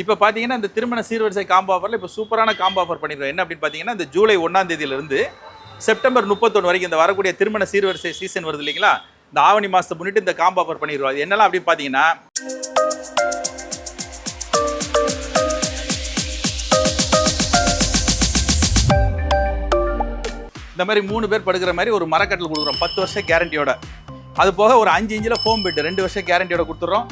இப்போ பார்த்தீங்கன்னா இந்த திருமண சீர்வரிசை காம்போ ஆஃபரில் இப்போ சூப்பரான காம்போ ஆஃபர் பண்ணிடுறோம் என்ன அப்படின்னு பார்த்தீங்கன்னா இந்த ஜூலை ஒன்றாம் தேதியிலிருந்து செப்டம்பர் முப்பத்தொன்று வரைக்கும் இந்த வரக்கூடிய திருமண சீர்வரிசை சீசன் வருது இல்லைங்களா? இந்த ஆவணி மாதத்தை முன்னிட்டு இந்த காம்போ ஆஃபர் பண்ணிடுவோம். அது என்னெல்லாம் அப்படின்னு பார்த்தீங்கன்னா இந்த மாதிரி மூணு பேர் படுக்கிற மாதிரி ஒரு மரக்கட்டில் கொடுக்குறோம். பத்து வருஷம் கேரண்டியோட அது போக ஒரு அஞ்சு இன்ச்சில் ஃபோம் பெட்டு ரெண்டு வருஷம் கேரண்டியோட கொடுத்துறோம்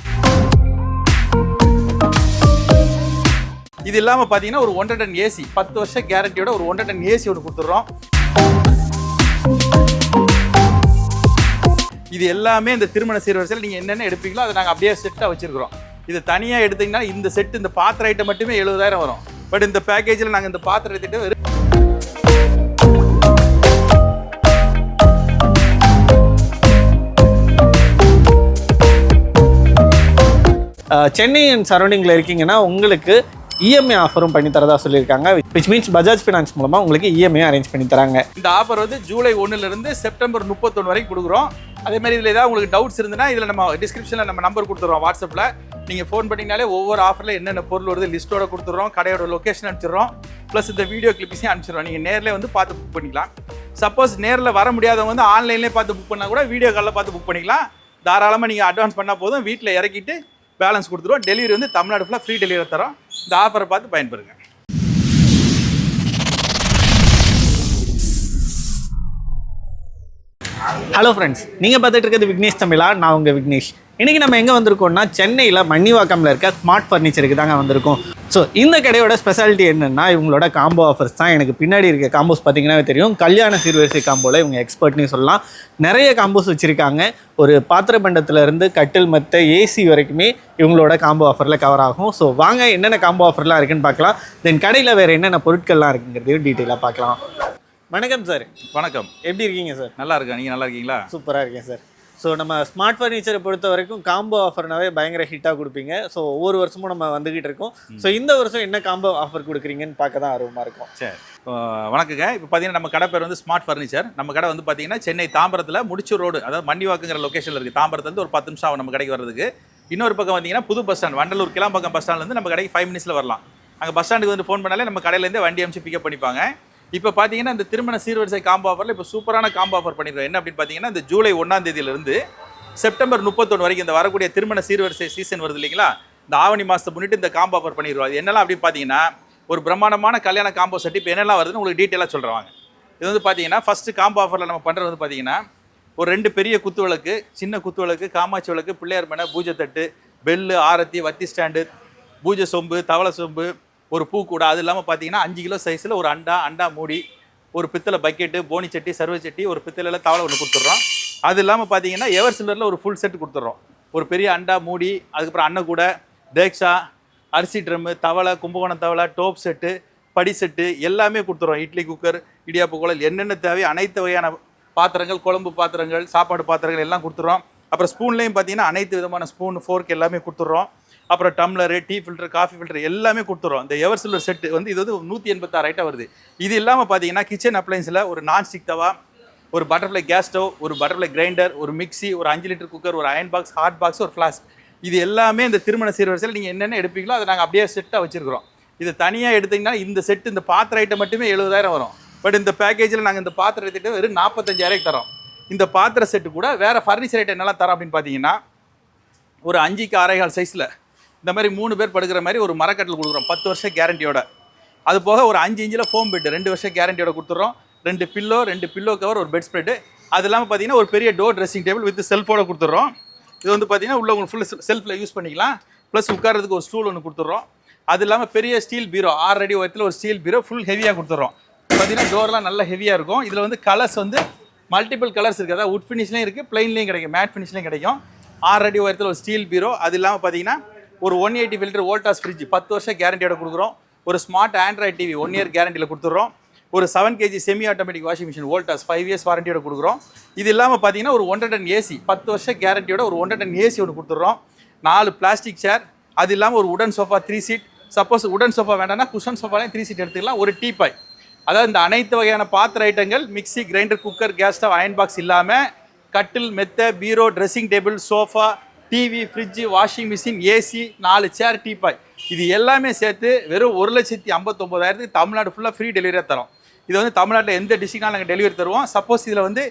இது இல்லாமல் பார்த்தீங்கன்னா ஒரு ஒன்றரை டன் ஏசி பத்து வருஷம் கேரண்டியோட ஒரு ஒன்றரை டன் ஏசி ஒன்று கொடுத்துட்றோம். இது எல்லாமே இந்த திருமண சீர்வரிசையில் நீங்கள் என்னென்ன எடுப்பீங்களோ அதை நாங்கள் அப்படியே செட்டாக வச்சிருக்கிறோம். இது தனியாக எடுத்தீங்கன்னா இந்த செட்டு இந்த பாத்திர ஐட்டம் மட்டுமே எழுபதாயிரம் வரும். பட் இந்த பேக்கேஜில் நாங்கள் இந்த பாத்திரம் எடுத்துகிட்டு சென்னையின் சென்னை அண்ட் சரௌண்டிங்கில் இருக்கீங்கன்னா உங்களுக்கு இஎம்ஐ ஆஃபரும் பண்ணி தரதா சொல்லியிருக்காங்க விச் மீன்ஸ் பஜாஜ் ஃபினான்ஸ் மூலமாக உங்களுக்கு இஎம்ஐ அரேஞ்ச் பண்ணி தராங்க இந்த ஆஃபர் வந்து ஜூலை ஒன்றுலேருந்து செப்டம்பர் முப்பத்தொன்று வரைக்கும் கொடுக்குறோம். அதே மாதிரி இதில் ஏதாவது உங்களுக்கு டவுட்ஸ் இருந்ததுன்னா இதில் நம்ம டிஸ்கிரிப்ஷனில் நம்ம நம்பர் கொடுத்துருவோம் வாட்ஸ்அப்பில் நீங்கள் ஃபோன் பண்ணிங்கனாலே ஒவ்வொரு ஆஃபரில் என்னென்ன பொருள் வருது லிஸ்ட்டோட கொடுத்துட்றோம் கடையோட லொக்கேஷன் அனுப்பிச்சிடுறோம். ப்ளஸ் இந்த வீடியோ கிளிப்ஸையும் அனுப்பிச்சிடுறோம். நீங்கள் நேரில் வந்து பார்த்து புக் பண்ணிக்கலாம். சப்போஸ் நேரில் வர முடியாதவங்க வந்து ஆன்லைன்லேயே பார்த்து புக் பண்ணால் கூட வீடியோ காலில் பார்த்து புக் பண்ணிக்கலாம். தாராளமாக நீங்கள் அட்வான்ஸ் பண்ணால் போதும். வீட்டில் இறக்கிட்டு பேலன்ஸ் கொடுத்துருவோம். டெலிவரி வந்து தமிழ்நாடு ஃபுல்லாக ஃப்ரீ டெலிவரி தரோம். இந்த ஆஃபரை பார்த்து பயன்பெறுங்க. ஹலோ ஃப்ரெண்ட்ஸ் நீங்கள் பார்த்துட்டு இருக்கிறது விக்னேஷ் தமிழா? நான் உங்கள் விக்னேஷ். இன்றைக்கி நம்ம எங்கே வந்திருக்கோம்னா சென்னையில் மன்னிவாக்கம்ல இருக்க ஸ்மார்ட் ஃபர்னிச்சருக்கு தாங்க வந்திருக்கோம். ஸோ இந்த கடையோட ஸ்பெஷாலிட்டி என்னென்னா இவங்களோட காம்போ ஆஃபர்ஸ் தான். எனக்கு பின்னாடி இருக்க காம்போஸ் பார்த்தீங்கன்னா தெரியும். கல்யாண சீர்வரிசை காம்போவில் இவங்க எக்ஸ்பர்ட்னு சொல்லலாம். நிறைய காம்போஸ் வச்சுருக்காங்க. ஒரு பாத்திர பண்டத்துல இருந்து கட்டில் மத்த ஏசி வரைக்குமே இவங்களோட காம்போ ஆஃபரில் கவர் ஆகும். ஸோ வாங்க என்னென்ன காம்போ ஆஃபர்லாம் இருக்குன்னு பார்க்கலாம். தென் கடையில் வேறு என்னென்ன பொருட்கள்லாம் இருக்குங்கிறதையும் டீட்டெயிலாக பார்க்கலாம். வணக்கம் சார் வணக்கம். எப்படி இருக்கீங்க சார் நல்லா இருக்கா நீங்கள் நல்லா இருக்கீங்களா? சூப்பராக இருக்கேன் சார் ஸோ நம்ம ஸ்மார்ட் ஃபர்னிச்சரை பொறுத்த வரைக்கும் காம்போ ஆஃபர்னாவே பயங்கர ஹிட்டாக கொடுப்பீங்க. ஸோ ஒவ்வொரு வருஷமும் நம்ம வந்துகிட்டு இருக்கோம். ஸோ இந்த வருஷம் என்ன காம்போ ஆஃபர் கொடுக்குறீங்கன்னு பார்க்க தான் ஆர்வமாக இருக்கும். சரி. வணக்கங்க. இப்போ பார்த்தீங்கன்னா நம்ம கடை பேர் வந்து ஸ்மார்ட் ஃபர்னிச்சர் நம்ம கடை வந்து பார்த்தீங்கன்னா சென்னை தாம்பரத்தில் முடிச்சூர் ரோடு அதாவது மண்டிவாக்குங்கிற லொக்கேஷனில் இருக்குது தாம்பரத்துலேருந்து ஒரு பத்து நிமிஷம் ஆகும் நம்ம கடைக்கு வர்றதுக்கு. இன்னொரு பக்கம் வந்தீங்கன்னா புது bus stand Vandalur Kilambakkam bus ஸ்டாண்ட்லேருந்து நம்ம கடைக்கு ஃபைவ் மினிட்ஸில் வரலாம். அங்கே பஸ் ஸ்டாண்டுக்கு வந்து ஃபோன் பண்ணாலே நம்ம கடையிலேருந்தே வண்டி அனுப்பிச்சு பிக்கப் பண்ணிப்பாங்க. இப்போ பார்த்தீங்கன்னா இந்த திருமண சீர்வரிசை காம்போ ஆஃபரில் இப்போ சூப்பரான காம்போ ஆஃபர் பண்ணிடுவோம் என்ன அப்படின்னு பார்த்தீங்கன்னா இந்த ஜூலை ஒன்றாம் தேதியிலிருந்து செப்டம்பர் முப்பத்தொன்று வரைக்கும் இந்த வரக்கூடிய திருமண சீர்வரிசை சீசன் வருது இல்லைங்களா? இந்த ஆவணி மாதத்தை முன்னிட்டு இந்த காம்போ ஆஃபர் பண்ணிடுவோம் அது என்னெல்லாம் அப்படின்னு பார்த்தீங்கன்னா ஒரு பிரம்மாண்டமான கல்யாண காம்போ செட் இப்போ என்னெல்லாம் வருதுன்னு உங்களுக்கு டீட்டெயிலாக சொல்கிறாங்க இது வந்து பார்த்தீங்கன்னா ஃபஸ்ட்டு காம்போ ஆஃபரில் நம்ம பண்ணுறது வந்து பார்த்தீங்கன்னா ஒரு ரெண்டு பெரிய குத்து விளக்கு சின்ன குத்து விளக்கு காமாட்சி விளக்கு பிள்ளையார் மேனை பூஜை தட்டு பெல்லு ஆரத்தி வத்தி ஸ்டாண்டு பூஜை சொம்பு தவளை சொம்பு ஒரு பூ கூட அது இல்லாமல் பார்த்தீங்கன்னா அஞ்சு கிலோ சைஸில் ஒரு அண்டா அண்டா மூடி ஒரு பித்தளை பக்கெட்டு போனி சட்டி சர்வ சட்டி ஒரு பித்தளையில் தவளை ஒன்று கொடுத்துட்றோம். அது இல்லாமல் பார்த்தீங்கன்னா எவர் சில்வரில் ஒரு ஃபுல் செட் கொடுத்துட்றோம். ஒரு பெரிய அண்டா மூடி அதுக்கப்புறம் அன்னக்கூடை தேக்ஷா அரிசி ட்ரம்மு தவளை கும்பகோணம் தவளை டோப் செட்டு படி செட்டு எல்லாமே கொடுத்துறோம் இட்லி குக்கர் இடியாப்பு குழல் என்னென்ன தேவை அனைத்து வகையான பாத்திரங்கள் குழம்பு பாத்திரங்கள் சாப்பாடு பாத்திரங்கள் எல்லாம் கொடுத்துறோம் அப்புறம் ஸ்பூன்லேயும் பார்த்தீங்கன்னா அனைத்து விதமான ஸ்பூன் ஃபோர்க் எல்லாமே கொடுத்துட்றோம். அப்புறம் tumbler tea filter coffee filter எல்லாமே கொடுத்துறோம். இந்த எவர் சில்வர் செட்டு வந்து இது வந்து நூற்றி எண்பத்தாறு ஐட்டம் வருது. இது இல்லாமல் பார்த்தீங்கன்னா கிச்சன் அப்ளைன்ஸில் ஒரு நான் ஸ்டிக் தவா ஒரு பட்டர்ஃப்ளை கேஸ் ஸ்டவ் ஒரு பட்டர்ஃப்ளை கிரைண்டர் ஒரு மிக்ஸி ஒரு அஞ்சு லிட்டர் குக்கர் ஒரு அயன் பாக்ஸ் ஹாட் பாக்ஸ் ஒரு ஃப்ளாஸ்க் இது எல்லாமே இந்த திருமண சீர்வரிசையில் நீங்கள் என்னென்ன எடுப்பீங்களோ அதை நாங்கள் அப்படியே செட்டாக வச்சுருக்கிறோம். இது தனியாக எடுத்தீங்கன்னா இந்த செட்டு இந்த பாத்திர ஐட்டம் மட்டுமே எழுபதாயிரம் வரும். பட் இந்த பேக்கேஜில் நாங்கள் இந்த பாத்திரம் எடுத்துகிட்டு வெறும் நாற்பத்தஞ்சாயிரம் தரோம். இந்த பாத்திர செட்டு கூட வேறு ஃபர்னிச்சர் ஐட்டம் என்னெல்லாம் தரோம் அப்படின்னு பார்த்தீங்கன்னா ஒரு அஞ்சுக்கு அரைகால் சைஸில் இந்த மாதிரி மூணு பேர் படுக்கிற மாதிரி ஒரு மரக்கட்டில் கொடுக்குறோம். பத்து வருஷம் கேரண்டியோட அது போக ஒரு அஞ்சு இன்ச்சில் ஃபோம் பெட் ரெண்டு வருஷம் கேரண்டியோட கொடுத்துறோம் ரெண்டு பில்லோ ரெண்டு பில்லோ கவர் ஒரு பெட் ஸ்ப்ரெட்டு அது இல்லாமல் பார்த்தீங்கன்னா ஒரு பெரிய டோர் ட்ரெஸ்ஸிங் டேபிள் வித் செல்ஃபோட கொடுத்துட்றோம். இது வந்து பார்த்தீங்கன்னா உள்ள உங்களுக்கு ஃபுல் செல்ஃபில் யூஸ் பண்ணிக்கலாம். ப்ளஸ் உட்காரதுக்கு ஒரு ஸ்டூல் ஒன்று கொடுத்துட்றோம். அது இல்லாமல் பெரிய ஸ்டீல் பீரோ ஆறு அடி உயரத்தில் ஒரு ஸ்டீல் பீரோ ஃபுல் ஹெவியாக கொடுத்துட்றோம். பார்த்தீங்கன்னா டோர்லாம் நல்ல ஹெவியாக இருக்கும். இதில் வந்து கலர்ஸ் வந்து மல்டிபிள் கலர்ஸ் இருக்குது அதாவது உட் ஃபினிஷ்லேயும் இருக்குது பிளெயின்லேயும் கிடைக்கும் மேட் ஃபினிஷ்லேயும் கிடைக்கும். ஆறு அடி உயரத்தில் ஒரு ஸ்டீல் பீரோ அது இல்லாமல் பார்த்தீங்கன்னா ஒரு one eighty filter Voltas fridge பத்து வருஷம் கேரண்டியோட கொடுக்குறோம். ஒரு smart android TV one year கேரண்டியில் கொடுத்துட்றோம். ஒரு seven KG semi automatic washing machine Voltas five years வாரண்டியோட கொடுக்குறோம். இது இல்லாமல் பார்த்தீங்கன்னா ஒரு ஒன்றரை டன் ஏசி பத்து வருஷம் கேரண்டியோட ஒரு ஒன்றரை டன் ஏசி ஒன்று கொடுத்துட்றோம். நாலு பிளாஸ்டிக் சேர் அது இல்லாமல் ஒரு உடன் சோஃபா த்ரீ சீட் சப்போஸ் உடன் சோஃபா வேண்டாம்னா குஷன் சோஃபாலையும் த்ரீ சீட் எடுத்துக்கலாம் ஒரு டீபாய் அதாவது இந்த அனைத்து வகையான பாத்திர ஐட்டங்கள் mixie grinder cooker gas stove iron box இல்லாமல் கட்டில் மெத்த bureau dressing table sofa TV fridge washing machine AC நாலு சேர் டீபாய் இது எல்லாமே சேர்த்து வெறும் ஒரு லட்சத்தி ஐம்பத்தொம்போதாயிரத்துக்கு தமிழ்நாடு ஃபுல்லாக ஃப்ரீ டெலிவரியாக தரோம். இது வந்து தமிழ்நாட்டில் எந்த டிஸ்ட்ரிக்ட்னாலும் நாங்கள் டெலிவரி தருவோம். சப்போஸ் இதில் வந்து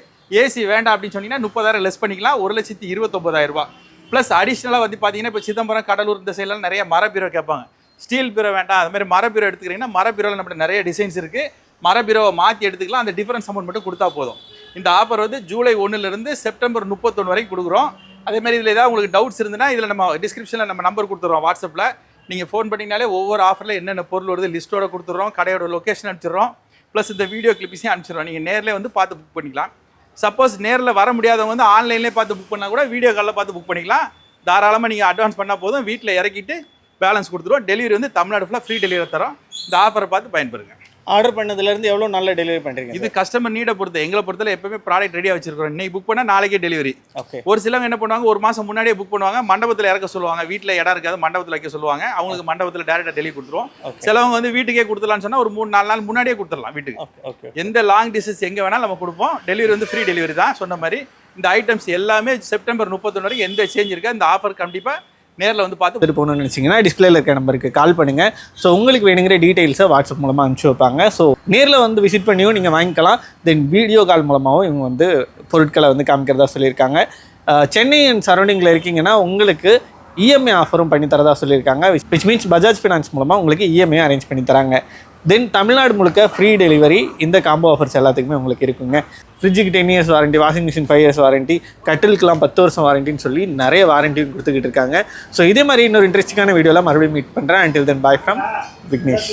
ஏசி வேண்டாம் அப்படின்னு சொன்னீங்கன்னா முப்பதாயிரம் லெஸ் பண்ணிக்கலாம். ஒரு லட்சத்தி இருபத்தொம்பதாயிரம் ப்ளஸ் அடிஷ்னலாக வந்து பார்த்தீங்கன்னா இப்போ சிதம்பரம் கடலூர் இந்த சைட்லாம் நிறைய மரபீரோ கேட்பாங்க. ஸ்டீல் பீரோ வேண்டாம். அது மாதிரி மரபீரோ எடுத்துக்கிறீங்கன்னா மரபீரோவில் நம்மகிட்ட நிறைய டிசைன்ஸ் இருக்குது மரபீரோவை மாற்றி எடுத்துக்கலாம். அந்த டிஃபரன்ஸ் அமௌண்ட் மட்டும் கொடுத்தா போதும். இந்த ஆஃபர் வந்து ஜூலை ஒன்றுலேருந்து செப்டம்பர் முப்பத்தொன்று வரைக்கும் கொடுக்குறோம். அதே மாதிரி இதில் ஏதாவது உங்களுக்கு டவுட்ஸ் இருந்ததுன்னா இதில் நம்ம டிஸ்கிரிப்ஷனில் நம்ம நம்பர் கொடுத்துருவோம் வாட்ஸ்அப்பில் நீங்கள் ஃபோன் பண்ணிங்கனாலே ஒவ்வொரு ஆஃபரில் என்னென்ன பொருள் வருது லிஸ்ட்டோட கொடுத்துட்றோம் கடையோட லொக்கேஷன் அனுப்பிச்சிடுறோம். ப்ளஸ் இந்த வீடியோ கிளிப்ஸையும் அனுப்பிச்சிடுறோம். நீங்கள் நேரில் வந்து பார்த்து புக் பண்ணிக்கலாம். சப்போஸ் நேரில் வர முடியாதவங்க வந்து ஆன்லைன்லேயே பார்த்து புக் பண்ணால் கூட வீடியோ காலில் பார்த்து புக் பண்ணிக்கலாம். தாராளமாக நீங்கள் அட்வான்ஸ் பண்ணால் போதும். வீட்டில் இறக்கிட்டு பேலன்ஸ் கொடுத்துருவோம் டெலிவரி வந்து தமிழ்நாடு ஃபுல்லாக ஃப்ரீ டெலிவரி தரோம் இந்த ஆஃபரை பார்த்து பயன்பெறுங்க. ஆர்டர் பண்ணதுலேருந்து எவ்வளோ நல்ல டெலிவரி பண்ணுறீங்க இது கஸ்டமர் நீடை பொறுத்து. எங்களை பொறுத்தல எப்பவுமே ப்ராடக்ட் ரெடியாக வச்சிருக்கோம் இன்னைக்கு புக் பண்ணால் நாளைக்கே டெலிவரி ஓகே ஒரு சிலவங்க என்ன பண்ணுவாங்க ஒரு மாதம் முன்னாடியே புக் பண்ணுவாங்க மண்டபத்தில் இறக்க சொல்லுவாங்க. வீட்டில் இடம் இருக்காது மண்டபத்தில் வைக்க சொல்லுவாங்க. அவங்களுக்கு மண்டபத்தில் டேரெக்டாக டெலிவரி கொடுத்துருவோம். சிலவங்க வந்து வீட்டுக்கே கொடுத்துலாம்னு சொன்னால் ஒரு மூணு நாலு நாள் முன்னாடியே கொடுத்துடலாம் வீட்டுக்கு. ஓகே ஓகே எந்த லாங் டிஸ்டன்ஸ் எங்கே வேணாலும் நம்ம கொடுப்போம். டெலிவரி வந்து ஃப்ரீ டெலிவரி தான். சொன்ன மாதிரி இந்த ஐட்டம்ஸ் எல்லாமே செப்டம்பர் முப்பத்தொன்று வரைக்கும் எந்த சேஞ்ச் இருக்கா இந்த ஆஃபர் கண்டிப்பாக நேரில் வந்து பார்த்து எடுத்துகிட்டு போகணும்னு நினச்சிங்கன்னா டிஸ்பிளேல இருக்க நம்பருக்கு கால் பண்ணுங்கள் ஸோ உங்களுக்கு வேணுங்கிற டீட்டெயில்ஸை வாட்ஸ்அப் மூலமாக அனுப்பிச்சி வைப்பாங்க. ஸோ நேரில் வந்து விசிட் பண்ணியும் நீங்கள் வாங்கிக்கலாம். தென் வீடியோ கால் மூலமாகவும் இவங்க வந்து பொருட்களை வந்து காமிக்கிறதா சொல்லியிருக்காங்க. சென்னை அண்ட் சரௌண்டிங்கில் இருக்கீங்கன்னா உங்களுக்கு இஎம்ஐ ஆஃபரும் பண்ணி தரதா சொல்லியிருக்காங்க. விச் மீன்ஸ் பஜாஜ் ஃபினான்ஸ் மூலமாக உங்களுக்கு இஎம்ஐ அரேஞ்ச் பண்ணி தராங்க தென் தமிழ்நாடு முழுக்க ஃப்ரீ டெலிவரி இந்த காம்போ ஆஃபர்ஸ் எல்லாத்துக்குமே உங்களுக்கு இருக்குங்க. ஃப்ரிட்ஜுக்கு ten years warranty washing machine five years warranty கட்டிலுக்குலாம் பத்து வருஷம் வாரண்டின்னு சொல்லி நிறைய வாரண்டியும் கொடுத்துக்கிட்டு இருக்காங்க. ஸோ இதே மாதிரி இன்னொரு இன்ட்ரெஸ்டிங்கான வீடியோவில் மறுபடியும் மீட் பண்ணுறேன் until then bye from Vignesh